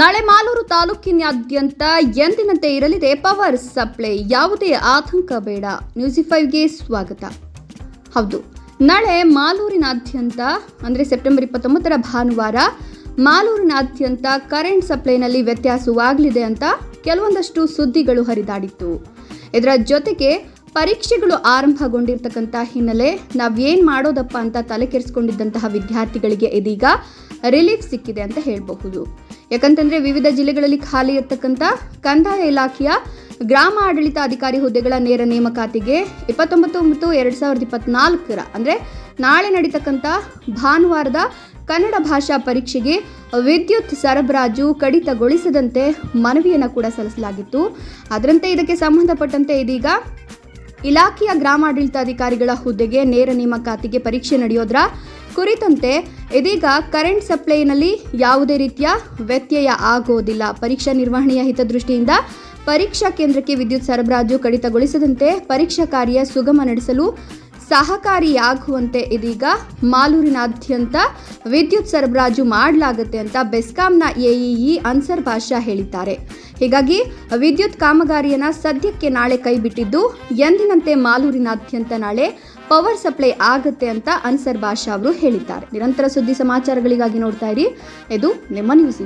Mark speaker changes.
Speaker 1: ನಾಳೆ ಮಾಲೂರು ತಾಲೂಕಿನಾದ್ಯಂತ ಎಂದಿನಂತೆ ಇರಲಿದೆ ಪವರ್ ಸಪ್ಲೈ. ಯಾವುದೇ ಆತಂಕ ಬೇಡ. ನ್ಯೂಸಿ ಫೈವ್ಗೆ ಸ್ವಾಗತ. ಹೌದು, ನಾಳೆ ಮಾಲೂರಿನಾದ್ಯಂತ, ಅಂದರೆ ಸೆಪ್ಟೆಂಬರ್ ಇಪ್ಪತ್ತೊಂಬತ್ತರ ಭಾನುವಾರ ಮಾಲೂರಿನಾದ್ಯಂತ ಕರೆಂಟ್ ಸಪ್ಲೈನಲ್ಲಿ ವ್ಯತ್ಯಾಸವಾಗಲಿದೆ ಅಂತ ಕೆಲವೊಂದಷ್ಟು ಸುದ್ದಿಗಳು ಹರಿದಾಡಿತ್ತು. ಇದರ ಜೊತೆಗೆ ಪರೀಕ್ಷೆಗಳು ಆರಂಭಗೊಂಡಿರ್ತಕ್ಕಂಥ ಹಿನ್ನೆಲೆ ನಾವೇನು ಮಾಡೋದಪ್ಪ ಅಂತ ತಲೆ ಕೆರೆಸ್ಕೊಂಡಿದ್ದಂತಹ ವಿದ್ಯಾರ್ಥಿಗಳಿಗೆ ಇದೀಗ ರಿಲೀಫ್ ಸಿಕ್ಕಿದೆ ಅಂತ ಹೇಳಬಹುದು. ಯಾಕಂತಂದ್ರೆ ವಿವಿಧ ಜಿಲ್ಲೆಗಳಲ್ಲಿ ಖಾಲಿ ಇರ್ತಕ್ಕಂಥ ಕಂದಾಯ ಇಲಾಖೆಯ ಗ್ರಾಮ ಆಡಳಿತ ಅಧಿಕಾರಿ ಹುದ್ದೆಗಳ ನೇರ ನೇಮಕಾತಿಗೆ ಇಪ್ಪತ್ತೊಂಬತ್ತು ಮತ್ತು ಎರಡು ಸಾವಿರದ ಇಪ್ಪತ್ನಾಲ್ಕರ, ಅಂದರೆ ನಾಳೆ ನಡೀತಕ್ಕಂಥ ಭಾನುವಾರದ ಕನ್ನಡ ಭಾಷಾ ಪರೀಕ್ಷೆಗೆ ವಿದ್ಯುತ್ ಸರಬರಾಜು ಕಡಿತಗೊಳಿಸದಂತೆ ಮನವಿಯನ್ನು ಕೂಡ ಸಲ್ಲಿಸಲಾಗಿತ್ತು. ಅದರಂತೆ ಇದಕ್ಕೆ ಸಂಬಂಧಪಟ್ಟಂತೆ ಇದೀಗ ಇಲಾಖೆಯ ಗ್ರಾಮಾಡಳಿತಾಧಿಕಾರಿಗಳ ಹುದ್ದೆಗೆ ನೇರ ನೇಮಕಾತಿಗೆ ಪರೀಕ್ಷೆ ನಡೆಯೋದ್ರ ಕುರಿತಂತೆ ಇದೀಗ ಕರೆಂಟ್ ಸಪ್ಲೈನಲ್ಲಿ ಯಾವುದೇ ರೀತಿಯ ವ್ಯತ್ಯಯ ಆಗೋದಿಲ್ಲ. ಪರೀಕ್ಷಾ ನಿರ್ವಹಣೆಯ ಹಿತದೃಷ್ಟಿಯಿಂದ ಪರೀಕ್ಷಾ ಕೇಂದ್ರಕ್ಕೆ ವಿದ್ಯುತ್ ಸರಬರಾಜು ಕಡಿತಗೊಳಿಸದಂತೆ ಪರೀಕ್ಷಾ ಕಾರ್ಯ ಸುಗಮ ನಡೆಸಲು ಸಹಕಾರಿಯಾಗುವಂತೆ ಇದೀಗ ಮಾಲೂರಿನಾದ್ಯಂತ ವಿದ್ಯುತ್ ಸರಬರಾಜು ಮಾಡಲಾಗುತ್ತೆ ಅಂತ ಬೆಸ್ಕಾಂನ ಎಇಇ ಅನ್ಸರ್ ಭಾಷಾ ಹೇಳಿದ್ದಾರೆ. ಹೀಗಾಗಿ ವಿದ್ಯುತ್ ಕಾಮಗಾರಿಯನ್ನು ಸದ್ಯಕ್ಕೆ ನಾಳೆ ಕೈಬಿಟ್ಟಿದ್ದು ಎಂದಿನಂತೆ ಮಾಲೂರಿನಾದ್ಯಂತ ನಾಳೆ ಪವರ್ ಸಪ್ಲೈ ಆಗುತ್ತೆ ಅಂತ ಅನ್ಸರ್ ಬಾಷಾ ಅವರು ಹೇಳಿದ್ದಾರೆ. ನಿರಂತರ ಸುದ್ದಿ ಸಮಾಚಾರಗಳಿಗಾಗಿ ನೋಡ್ತಾ ಇರಿ. ಇದು ನಿಮ್ಮ ನ್ಯೂಸ್